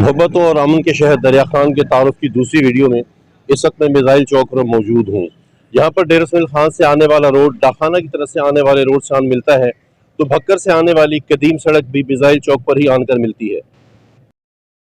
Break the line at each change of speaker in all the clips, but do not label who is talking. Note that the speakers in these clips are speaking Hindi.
मोहब्बतों और अमन के शहर दरिया खान के तारुफ की दूसरी वीडियो में इस वक्त मैं मिज़ाइल चौक पर मौजूद हूँ। यहाँ पर डेर खान से आने वाला रोड, डाखाना की तरफ़ से आने वाले रोड से आन मिलता है तो भक्कर से आने वाली कदीम सड़क भी मिज़ाइल चौक पर ही आनकर मिलती है।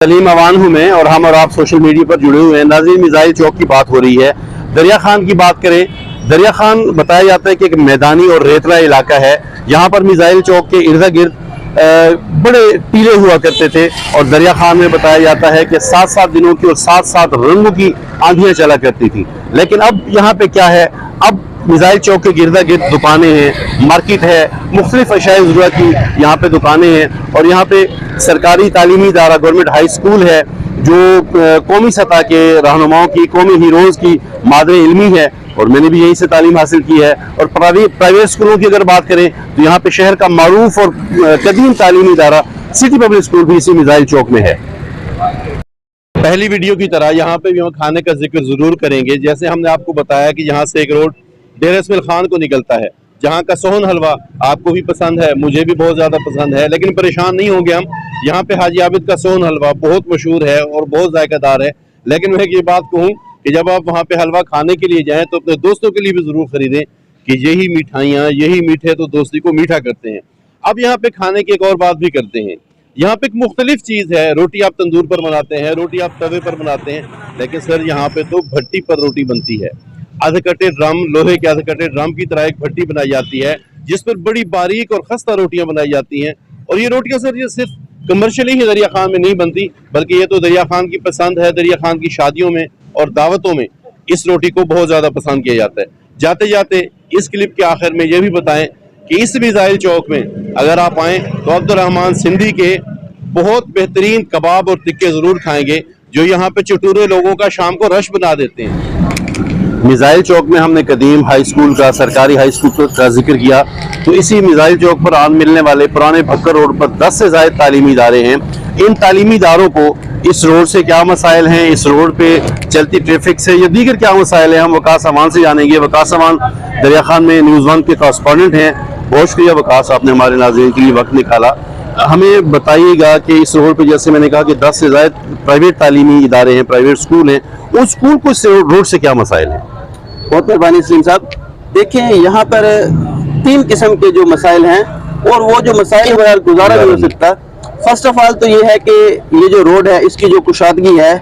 सलीम, अवान हूँ मैं और हम और आप सोशल मीडिया पर जुड़े हुए हैं। नाजीन मिज़ाइल चौक की बात हो रही है। दरिया खान की बात करें, दरिया खान बताया जाता है कि एक मैदानी और रेतला इलाका है। यहाँ पर मिज़ाइल चौक के इर्द गिर्द बड़े पीले हुआ करते थे और दरिया खान में बताया जाता है कि सात सात दिनों की और सात सात रंगों की आंधियाँ चला करती थी। लेकिन अब यहाँ पे क्या है? अब मिज़ाइल चौक के गिरदा गिर्द दुकानें हैं, मार्केट है, मुख्तलिफ़ ज़रूरत की यहाँ पे दुकानें हैं और यहाँ पे सरकारी तालीमी इदारा, गवर्नमेंट हाई स्कूल है जो कौमी सतह के रहनुमाओं की, कौमी हीरोज़ की मादर इल्मी है, और मैंने भी यहीं से तालीम हासिल की है, और प्राइवेट स्कूलों की अगर बात करें तो यहाँ पे शहर का मरूफ और कदीम तालीमी इदारा सिटी पब्लिक स्कूल भी इसी मिज़ाइल चौक में है। पहली वीडियो की तरह यहाँ पे भी हम खाने का ज़िक्र ज़रूर करेंगे। जैसे हमने आपको बताया कि यहाँ से एक रोड डेर खान को निकलता है, जहाँ का सोहन हलवा आपको भी पसंद है, मुझे भी बहुत ज़्यादा पसंद है, लेकिन परेशान नहीं होंगे हम। यहाँ पे हाजी आबिद का सोन हलवा बहुत मशहूर है और बहुत जायकादार है। लेकिन मैं ये बात कहूँ कि जब आप वहाँ पे हलवा खाने के लिए जाएँ तो अपने दोस्तों के लिए भी ज़रूर खरीदें कि यही मिठाइयाँ, यही मीठे तो दोस्ती को मीठा करते हैं। अब यहाँ पे खाने की एक और बात भी करते हैं। यहाँ पे एक मुख्तलिफ़ चीज़ है, रोटी आप तंदूर पर बनाते हैं, रोटी आप तवे पर बनाते हैं, लेकिन सर यहाँ पे तो भट्टी पर रोटी बनती है। अधकटे ड्रम, लोहे के अधकटे ड्रम की तरह एक भट्टी बनाई जाती है, जिस पर बड़ी बारीक और खस्ता रोटियाँ बनाई जाती हैं। और ये रोटियाँ सर ये सिर्फ़ कमर्शियली ही दरिया खान में नहीं बनती, बल्कि ये तो दरिया खान की पसंद है, दरिया खान की शादियों में और दावतों में इस रोटी को बहुत ज़्यादा पसंद किया जाता है। जाते जाते इस क्लिप के आखिर में ये भी बताएँ कि इस मिज़ाइल चौक में अगर आप आएँ तो अब्दुलरहमान सिंधी के बहुत बेहतरीन कबाब और टिक्के ज़रूर खाएँगे, जो यहाँ पे चटूरे लोगों का शाम को रश बना देते हैं। मिसाइल चौक में हमने कदीम हाई स्कूल का, सरकारी हाई स्कूल का ज़िक्र किया। तो इसी मिसाइल चौक पर आन मिलने वाले पुराने भक्कर रोड पर 10 से ज़्यादा तालीमी इदारे हैं। इन तालीमी इदारों को इस रोड से क्या मसाइल हैं? इस रोड पे चलती ट्रैफ़िक से या दीगर क्या मसाइल हैं? हम वकास अमान से जानेंगे। वकास अमान दरिया खान में न्यूज़ वन के कॉरस्पॉन्डेंट हैं। बहुत शुक्रिया वकास, आपने हमारे नाजरन के लिए वक्त निकाला। हमें बताइएगा कि इस रोड पे जैसे मैंने कहा कि 10 से ज़्यादा प्राइवेट तालीमी इदारे हैं, प्राइवेट स्कूल हैं। उस स्कूल को रोड से क्या मसाइल हैं?
बहुत मेहरबानी सलीम साहब। देखें यहाँ पर तीन किस्म के जो मसाइल हैं और वो जो मसाइल बगैर गुजारा नहीं हो सकता। फ़र्स्ट ऑफ़ ऑल तो ये है कि ये जो रोड है इसकी जो कुशादगी है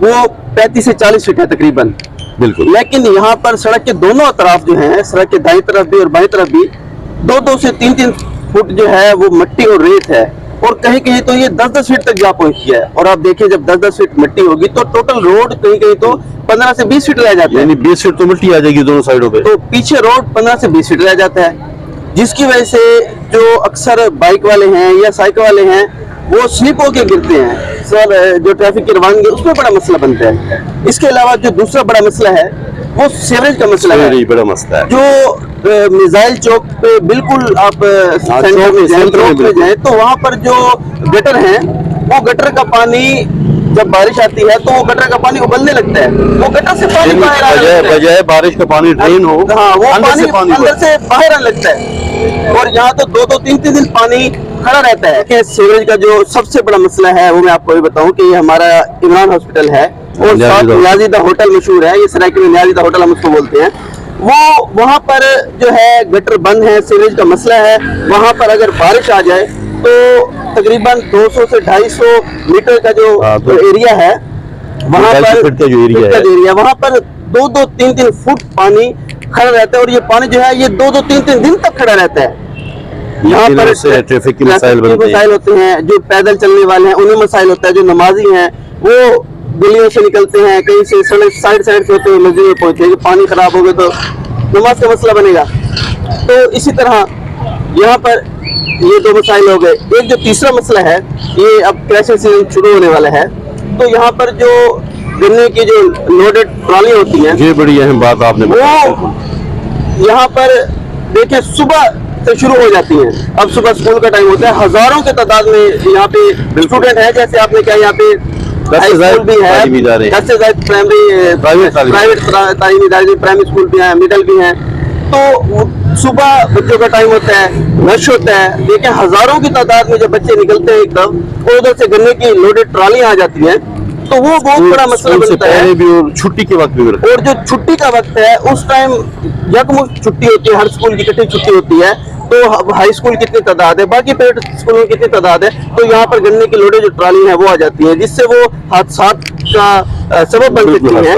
वो पैंतीस से चालीस फीट है तकरीबन।
बिल्कुल।
लेकिन यहाँ पर सड़क के दोनों अतराफ जो हैं सड़क के दाई तरफ़ भी और बाई तरफ़ भी दो दो से तीन तीन फुट जो है वो मिट्टी और रेत है। और कहीं कहीं तो ये दस दस फीट तक जा पहुँची है और आप देखिए जब दस दस फीट मिट्टी होगी तो टोटल रोड कहीं कहीं तो पंद्रह से बीस फीट रह जाते हैं।
यानी बीस फीट तो मिट्टी आ जाएगी दोनों साइडों पे।
तो पीछे रोड पंद्रह से बीस फीट रह जाता है जिसकी वजह से जो अक्सर बाइक वाले हैं या साइकिल वाले हैं वो स्लिप होके गिरते हैं। सर जो ट्रैफ़िक की रवानगी है, उसमें बड़ा मसला बनता है। इसके अलावा जो दूसरा बड़ा मसला है वो सीवरेज का मसला है।
बड़ा मसला है।
जो मिसाइल चौक पे बिल्कुल आप सेंटर
में,
में। जाएँ तो वहाँ पर जो गटर हैं वो गटर का पानी जब बारिश आती है तो वो गटर का पानी उबलने लगता है। वो गटर से पानी बाहर आने
बजाय
लगता है।
बारिश का पानी ड्रेन हो
हाँ वो
अंदर
पानी
से पानी
अंदर से बाहर आने लगता है। और यहाँ तो दो दो तीन तीन दिन पानी खड़ा रहता है। कि सीवरेज का जो सबसे बड़ा मसला है वो मैं आपको ये बताऊँ कि ये हमारा इमरान हॉस्पिटल है और साथ
न्याजीदा।
न्याजीदा होटल मशहूर है। ये सरायके में न्याजीदा होटल हम उसको बोलते हैं। वो वहाँ पर जो है गटर बंद है सीवरेज का मसला है। वहाँ पर अगर बारिश आ जाए तो तकरीबन 200 से 250 मीटर का जो
हाँ, तो-
एरिया है वहाँ पर
फीट का जो एरिया है।
एरिया वहाँ पर दो दो तीन तीन फुट पानी खड़ा रहता है और ये पानी जो है ये दो दो तीन तीन दिन तक खड़ा रहता है। यहाँ पर
ट्रैफ़िक की मसाइल
होते हैं जो पैदल चलने वाले हैं उन्हें मसाइल होता है जो नमाजी हैं वो गलियों से निकलते हैं कहीं से सड़क साइड साइड से होते हुए मस्जिद में पहुँचे कि पानी खराब हो गया तो नमाज़ का मसला बनेगा। तो इसी तरह यहाँ पर ये दो मसाइल हो गए। एक जो तीसरा मसला है ये अब क्रैशिंग सीज़न शुरू होने वाला है। तो यहाँ पर जो गन्ने की जो लोडेड ट्रॉली होती हैं
ये बड़ी अहम बात आपने
वो यहाँ पर देखिए सुबह से शुरू हो जाती हैं। अब सुबह स्कूल का टाइम होता है। हज़ारों के तादाद में यहाँ पे स्टूडेंट है। जैसे आपने क्या यहाँ पे
दस से
भी है। दस प्राइमरी
प्राइवेट तालीमी।
इदारे प्राइमरी स्कूल भी हैं मिडिल भी हैं। तो सुबह बच्चों का टाइम होता है रश होता है। देखें हज़ारों की तादाद में जब बच्चे निकलते हैं एकदम और उधर से गन्ने की लोडेड ट्रालियाँ आ जाती हैं तो वो बहुत बड़ा मसला बनता है।
भी और छुट्टी के वक्त भी
और जो छुट्टी का वक्त है उस टाइम यकमुश्त छुट्टी होती है हर स्कूल की इकट्ठी छुट्टी होती है तो हाई स्कूल कितनी तादाद है बाकी प्राइवेट स्कूलों में कितनी तादाद है तो यहाँ पर गन्ने की लोडे जो ट्राली है वो आ जाती है जिससे वो हादसा का सबब बन सकता
है।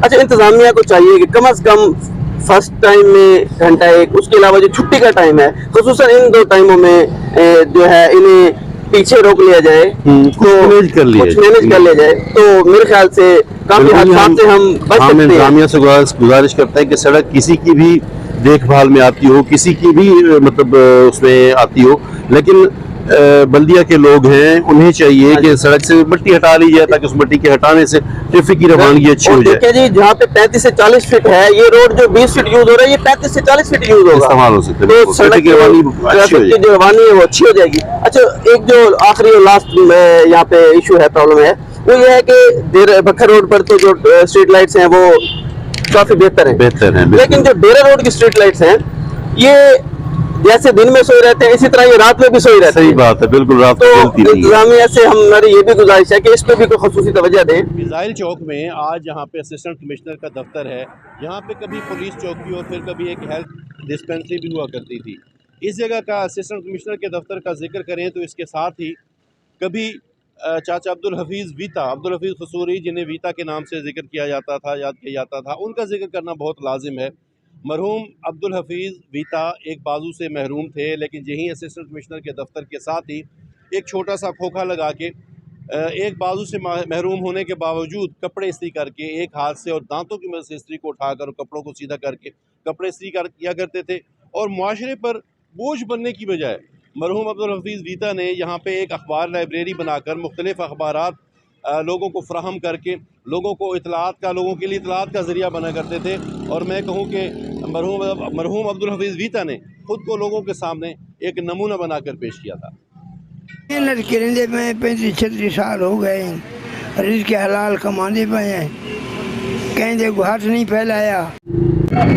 अच्छा इंतजामिया को चाहिए कि कम अज कम फ़र्स्ट टाइम में घंटा एक उसके अलावा जो छुट्टी का टाइम है खसूसन इन दो टाइमों में जो है इन्हें पीछे रोक लिया जाए
हम्म, कुछ manage कर लिया।
मैनेज कर लिया जाए तो मेरे ख्याल से काफ़ी
बिल्कुल
हादसा से हम बच
हम
सकते हैं
इंतजामिया से गुजारिश करते हैं कि सड़क किसी की भी देखभाल में आती हो किसी की भी मतलब उसमें आती हो लेकिन बल्दिया के लोग हैं उन्हें चाहिए
हाँ
कि सड़क से मिट्टी हटा ली जाए ताकि उस मिट्टी के हटाने से ट्रैफ़िक की रवानगी अच्छी हो जाए।
जी जहाँ पे 35 से 40 फीट है ये रोड जो 20 फीट यूज़ हो रहा है ये 35 से 40 फीट यूज़ होगा।
इस्तेमाल हो सकते हैं,
तो सड़क की
की
जो रवानी है वो अच्छी हो जाएगी। अच्छा एक जो आखिरी और लास्ट यहाँ पे इशू है प्रॉब्लम है वो ये है कि देर बखर रोड पर तो जो स्ट्रीट लाइट्स हैं वो काफ़ी बेहतर है।
बेहतर है
लेकिन जो डेरा रोड की स्ट्रीट लाइट्स हैं ये जैसे दिन में सोए रहते हैं इसी तरह ये रात में भी सोई रहते
सही बात है बिल्कुल रात
तो
को चलती नहीं है।
इंतजामिया से हमारी ये भी गुजारिश है कि इस पे भी कोई खसूसी तवज्जो दें।
मिसाइल चौक में आज यहाँ पे असिस्टेंट कमिश्नर का दफ्तर है। यहाँ पे कभी पुलिस चौकी और फिर कभी एक हेल्थ डिस्पेंसरी भी हुआ करती थी। इस जगह का असिस्टेंट कमिश्नर के दफ्तर का ज़िक्र करें तो इसके साथ ही कभी चाचा अब्दुल हफीज़ वीता अब्दुल हफीज़ खसूरी जिन्हें वीता के नाम से ज़िक्र किया जाता था याद किया जाता था उनका ज़िक्र करना बहुत लाजिम है। मरहूम अब्दुल हफीज़ वीता एक बाजू से महरूम थे, लेकिन यहीं असिस्टेंट कमिश्नर के दफ्तर के साथ ही एक छोटा सा खोखा लगा के एक बाजू से महरूम होने के बावजूद कपड़े इस्त्री करके, एक हाथ से और दांतों की मदद से इस्त्री को उठाकर और कपड़ों को सीधा करके कपड़े इस्त्री कर, किया करते थे। और माशरे पर बोझ बनने की बजाय मरहूम अब्दुल हफीज़ वीता ने यहाँ पे एक अखबार लाइब्रेरी बनाकर मुख्तलिफ़ अखबार लोगों को फ्राहम करके लोगों को इतलात का लोगों के लिए इतलात का ज़रिया बना करते थे। और मैं कहूँ कि मरहूम मरहूम अब्दुल हफीज़ वीता ने ख़ुद को लोगों के सामने एक नमूना बनाकर पेश किया था।
मेहनत करेंगे मैं पैंतीस छत्तीस साल हो गए हैं रिज के हलाल कमाने पे हैं। कहीं को हाथ नहीं फैलाया।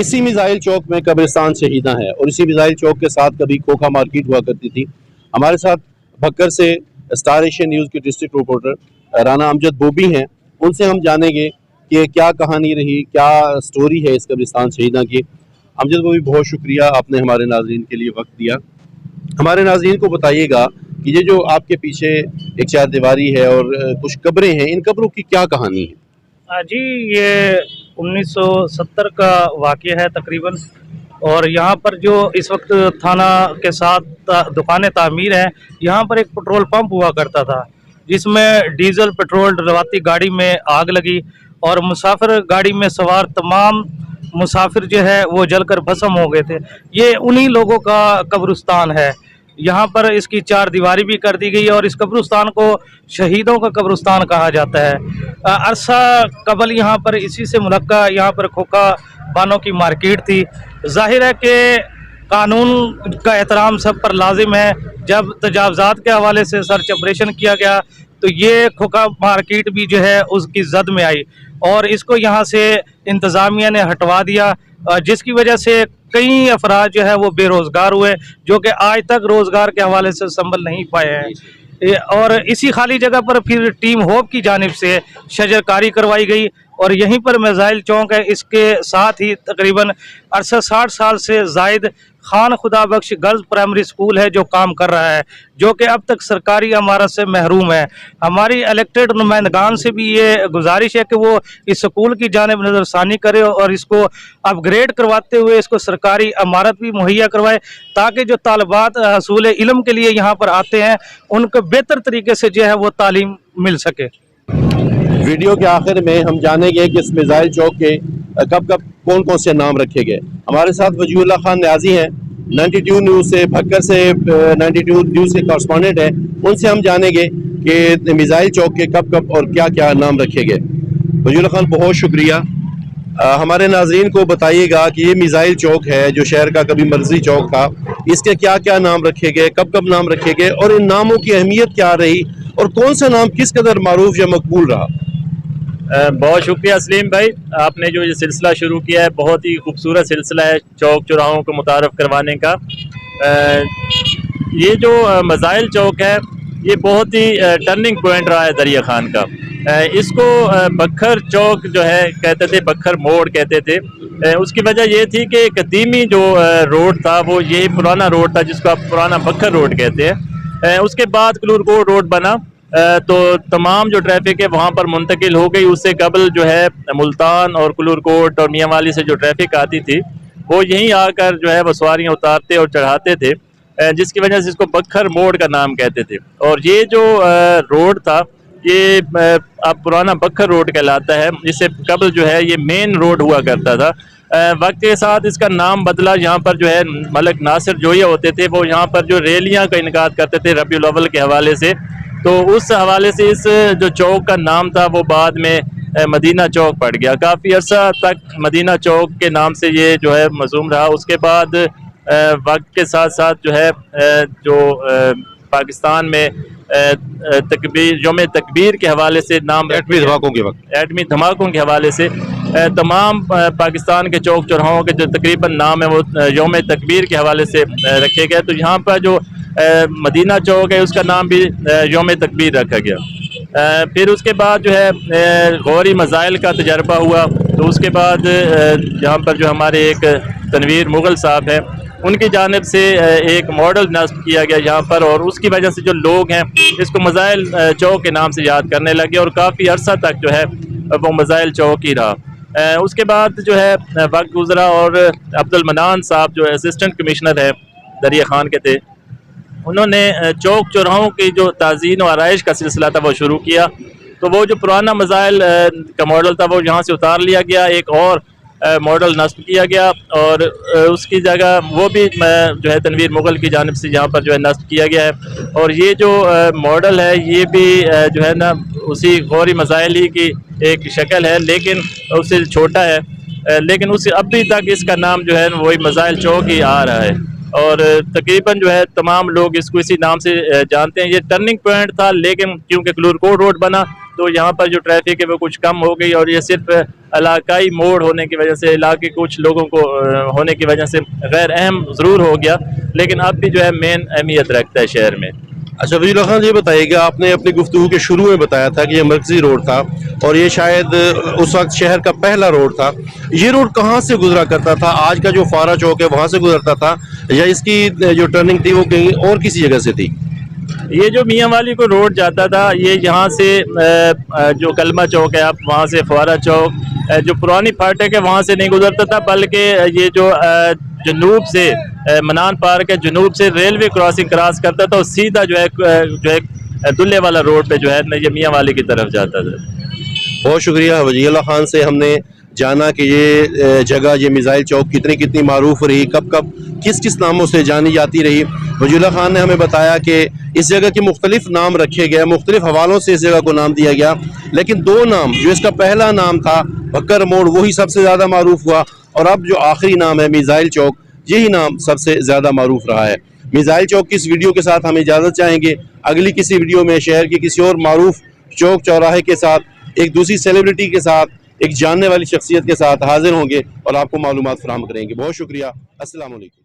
इसी मिसाइल चौक में कब्रिस्तान शहीदा है और इसी मिज़ाइल चौक के साथ कभी खोखा मार्केट हुआ करती थी। हमारे साथ भक्कर से स्टार एशिया न्यूज़ के डिस्ट्रिक्ट रिपोर्टर राना अमजद बोबी हैं, उनसे हम जानेंगे कि क्या कहानी रही, क्या स्टोरी है इस कब्रिस्तान शहीदा की। अमजद बोबी बहुत शुक्रिया आपने हमारे नाजरीन के लिए वक्त दिया। हमारे नाजरन को बताइएगा कि ये जो आपके पीछे एक चार दीवारी है और कुछ कब्रें हैं, इन कब्रों की क्या कहानी है?
हाँ जी, ये 1970 का वाक़ है तकरीबन, और यहाँ पर जो इस वक्त थाना के साथ दुकानें तामीर हैं, यहाँ पर एक पेट्रोल पंप हुआ करता था। जिसमें डीजल, पेट्रोल डलवाती गाड़ी में आग लगी और मुसाफिर गाड़ी में सवार तमाम मुसाफिर जो है वो जलकर भस्म हो गए थे। ये उन्हीं लोगों का कब्रिस्तान है। यहाँ पर इसकी चार दीवारी भी कर दी गई और इस कब्रिस्तान को शहीदों का कब्रिस्तान कहा जाता है। अरसा कबल यहाँ पर इसी से मुलक्का, यहाँ पर खोखा बानों की मार्केट थी। ज़ाहिर है कि कानून का एहतराम सब पर लाजिम है। जब तजावजात के हवाले से सर्च ऑपरेशन किया गया तो ये खोखा मार्केट भी जो है, उसकी जद में आई। और इसको यहाँ से इंतज़ामिया ने हटवा दिया जिसकी वजह से कई अफराज जो है, वो बेरोज़गार हुए, जो कि आज तक रोज़गार के हवाले से संभल नहीं पाए हैं। और इसी खाली जगह पर फिर टीम होप की जानब से शजरकारी करवाई गई, और यहीं पर मेज़ाइल चौंक है। इसके साथ ही तकरीबन अड़सठ साठ साल से जायद खान खुदा बख्श गर्ल्स प्राइमरी स्कूल है जो काम कर रहा है, जो कि अब तक सरकारी इमारत से महरूम है। हमारी इलेक्टेड नुमाइंदगान से भी ये गुजारिश है कि वो इस स्कूल की जानब नज़रसानी करे और इसको अपग्रेड करवाते हुए इसको सरकारी इमारत भी मुहैया करवाए, ताकि जो तालबात हसूल इलम के लिए यहाँ पर आते हैं, उनको बेहतर तरीके से जो है वो तालीम मिल सके।
वीडियो के आखिर में हम जानेंगे कि इस मिसाइल चौक के कब कब कौन कौन से नाम रखे गए। हमारे साथ वजीउल्ला खान न्याजी हैं 92 न्यूज़ से भक्कर से अ, 92 न्यूज़ के कॉरस्पॉन्डेंट हैं उनसे हम जानेंगे कि मिज़ाइल चौक के कब कब और क्या क्या नाम रखे गए। वजीउल्ला खान बहुत शुक्रिया। अ, हमारे नाजरीन को बताइएगा कि ये मिज़ाइल चौक है जो शहर का कभी मर्ज़ी चौक था इसके क्या क्या नाम रखे गए कब कब नाम रखे गए और इन नामों की अहमियत क्या रही और कौन सा नाम किस कदर मरूफ या मकबूल रहा।
बहुत शुक्रिया सलीम भाई। आपने जो ये सिलसिला शुरू किया है, बहुत ही खूबसूरत सिलसिला है चौक चौराहों को मुतारफ़ करवाने का। ये जो मज़ाइल चौक है, ये बहुत ही टर्निंग पॉइंट रहा है दरिया खान का। इसको बखर चौक जो है, कहते थे बखर मोड़ कहते थे। उसकी वजह ये थी कि कदीमी जो रोड था, वो ये पुराना रोड था, जिसको आप पुराना बखर रोड कहते हैं। उसके बाद कलूरकोट रोड बना। तो तमाम जो ट्रैफ़िक है, वहाँ पर मुंतकिल हो गई। उससे कबल जो है, मुल्तान और कलूरकोट और मियाँ वाली से जो ट्रैफ़िक आती थी, वो यहीं आकर जो है वो सवारियाँ उतारते और चढ़ाते थे जिसकी वजह से इसको बखर मोड़ का नाम कहते थे। और ये जो रोड था, ये अब पुराना बखर रोड कहलाता है। इससे कबल जो है, ये मेन रोड हुआ करता था। वक्त के साथ इसका नाम बदला। यहाँ पर जो है, मलक नासिर जोया होते थे। वो यहाँ पर जो रैलियाँ का इनका करते थे, रबी के हवाले से। तो उस हवाले से इस जो चौक का नाम था वो बाद में मदीना चौक पड़ गया। काफ़ी अर्सा तक मदीना चौक के नाम से ये जो है मजूम रहा। उसके बाद वक्त के साथ साथ जो है जो पाकिस्तान में तकबीर योम तकबीर के हवाले से नाम
एटमी धमाकों के वक्त।
एटमी धमाकों के हवाले से तमाम पाकिस्तान के चौक चौराहों के जो तकरीबन नाम है वो योम तकबीर के हवाले से रखे गए। तो यहाँ पर जो मदीना चौक है, उसका नाम भी योम तकबीर रखा गया। फिर उसके बाद जो है गौरी मज़ाइल का तजर्बा हुआ। तो उसके बाद यहाँ पर जो हमारे एक तनवीर मुग़ल साहब हैं, उनकी जानब से एक मॉडल नस्ब किया गया यहाँ पर और उसकी वजह से जो लोग हैं, इसको मज़ाइल चौक के नाम से याद करने लगे और काफ़ी अरसा तक जो है, वो मज़ाइल चौक ही रहा। उसके बाद जो है, वक्त गुजरा और अब्दुलमनान साहब जो असिस्टेंट कमिश्नर है, दरिया खान के थे उन्होंने चौक चौराहों की जो ताज़ीन और आरइश का सिलसिला था, वो शुरू किया। तो वो जो पुराना मज़ाइल का मॉडल था, वो यहाँ से उतार लिया गया। एक और मॉडल नस्ब किया गया और उसकी जगह वो भी जो है तनवीर मुग़ल की जानब से यहाँ पर जो है नस्ब किया गया है। और ये जो मॉडल है, ये भी जो है ना, उसी गौरी मज़ाइल ही की एक शक्ल है, लेकिन उससे छोटा है। लेकिन उस अभी तक इसका नाम जो है वही मज़ाइल चौक ही आ रहा है। और तकरीबन जो है तमाम लोग इसको इसी नाम से जानते हैं। ये टर्निंग पॉइंट था, लेकिन क्योंकि क्लूरकोट रोड बना तो यहाँ पर जो ट्रैफ़िक है, वो कुछ कम हो गई और ये सिर्फ़ इलाकाई मोड़ होने की वजह से, इलाके कुछ लोगों को होने की वजह से गैर अहम ज़रूर हो गया। लेकिन अब भी जो है मेन अहमियत रखता है शहर में।
अच्छा वज़ीर खान ये बताइएगा आपने अपनी गुफ्तु के शुरू में बताया था कि ये मरकजी रोड था और ये शायद उस वक्त शहर का पहला रोड था। ये रोड कहाँ से गुजरा करता था? आज का जो फारा चौक है, वहाँ से गुजरता था? या इसकी जो टर्निंग थी, वो कहीं और किसी जगह से थी?
ये जो मियाँ वाली को रोड जाता था, ये यहाँ से जो कलमा चौक है, आप वहाँ से फवारा चौक जो पुरानी फाटक है, वहाँ से नहीं गुजरता था, बल्कि ये जो जनूब से मनान पार्क है, जनूब से रेलवे क्रॉसिंग क्रॉस करता था और सीधा जो है जो है दुल्ले वाला रोड पे जो है ये मियाँ वाली की तरफ़ जाता था।
बहुत शुक्रिया वजीला खान से हमने जाना कि ये जगह, ये मिज़ाइल चौक कितनी कितनी मारूफ रही, कब कब, किस किस नामों से जानी जाती रही। वजीला खान ने हमें बताया कि इस जगह के मुख्तलिफ़ नाम रखे गए, मुख्तलिफ़ हवालों से इस जगह को नाम दिया गया, लेकिन दो नाम, जो इसका पहला नाम था बकर मोड़, वही सबसे ज़्यादा मरूफ हुआ, और अब जो आखिरी नाम है मिज़ाइल चौक यही नाम सबसे ज़्यादा मरूफ रहा है। मिज़ाइल चौक की इस वीडियो के साथ हम इजाज़त चाहेंगे। अगली किसी वीडियो में शहर के किसी और मरूफ चौक चौराहे के साथ, एक दूसरी सेलिब्रिटी के साथ, एक जानने वाली शख्सियत के साथ हाजिर होंगे और आपको मालूम फराम करेंगे। बहुत शुक्रिया। वालेकुम